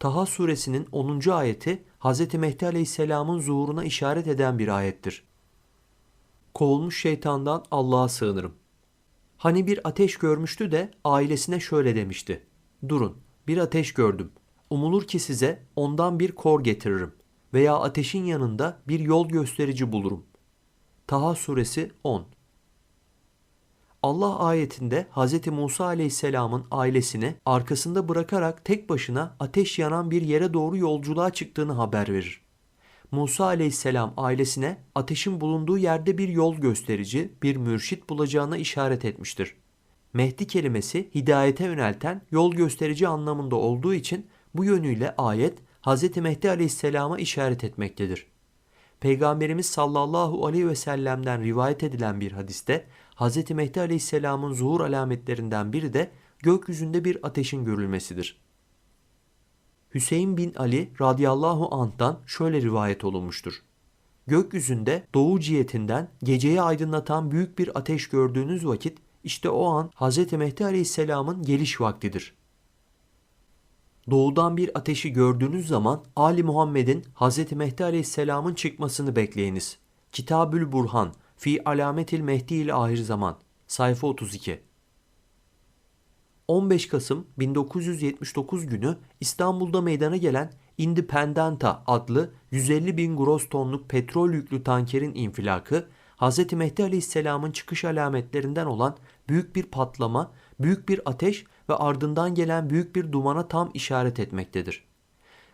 Taha suresinin 10. ayeti Hz. Mehdi Aleyhisselam'ın zuhuruna işaret eden bir ayettir. Kovulmuş şeytandan Allah'a sığınırım. Hani bir ateş görmüştü de ailesine şöyle demişti. Durun, bir ateş gördüm. Umulur ki size ondan bir kor getiririm veya ateşin yanında bir yol gösterici bulurum. Taha suresi 10 Allah ayetinde Hz. Musa aleyhisselamın ailesini arkasında bırakarak tek başına ateş yanan bir yere doğru yolculuğa çıktığını haber verir. Musa aleyhisselam ailesine ateşin bulunduğu yerde bir yol gösterici, bir mürşit bulacağına işaret etmiştir. Mehdi kelimesi hidayete yönelten yol gösterici anlamında olduğu için bu yönüyle ayet Hz. Mehdi aleyhisselama işaret etmektedir. Peygamberimiz sallallahu aleyhi ve sellem'den rivayet edilen bir hadiste Hz. Mehdi aleyhisselamın zuhur alametlerinden biri de gökyüzünde bir ateşin görülmesidir. Hüseyin bin Ali radıyallahu anh'tan şöyle rivayet olunmuştur. Gökyüzünde doğu cihetinden geceyi aydınlatan büyük bir ateş gördüğünüz vakit işte o an Hz. Mehdi aleyhisselamın geliş vaktidir. Doğudan bir ateşi gördüğünüz zaman Ali Muhammed'in Hz. Mehdi aleyhisselamın çıkmasını bekleyiniz. Kitabül Burhan Fi Alametil Mehdi ile Ahir Zaman sayfa 32 15 Kasım 1979 günü İstanbul'da meydana gelen Independenta adlı 150 bin gross tonluk petrol yüklü tankerin infilakı Hz. Mehdi Aleyhisselam'ın çıkış alametlerinden olan büyük bir patlama, büyük bir ateş ve ardından gelen büyük bir dumana tam işaret etmektedir.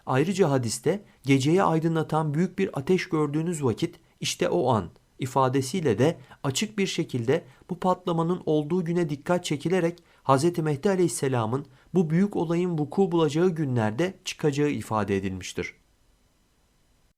Ayrıca hadiste geceyi aydınlatan büyük bir ateş gördüğünüz vakit işte o an ifadesiyle de açık bir şekilde bu patlamanın olduğu güne dikkat çekilerek Hz. Mehdi Aleyhisselam'ın bu büyük olayın vuku bulacağı günlerde çıkacağı ifade edilmiştir.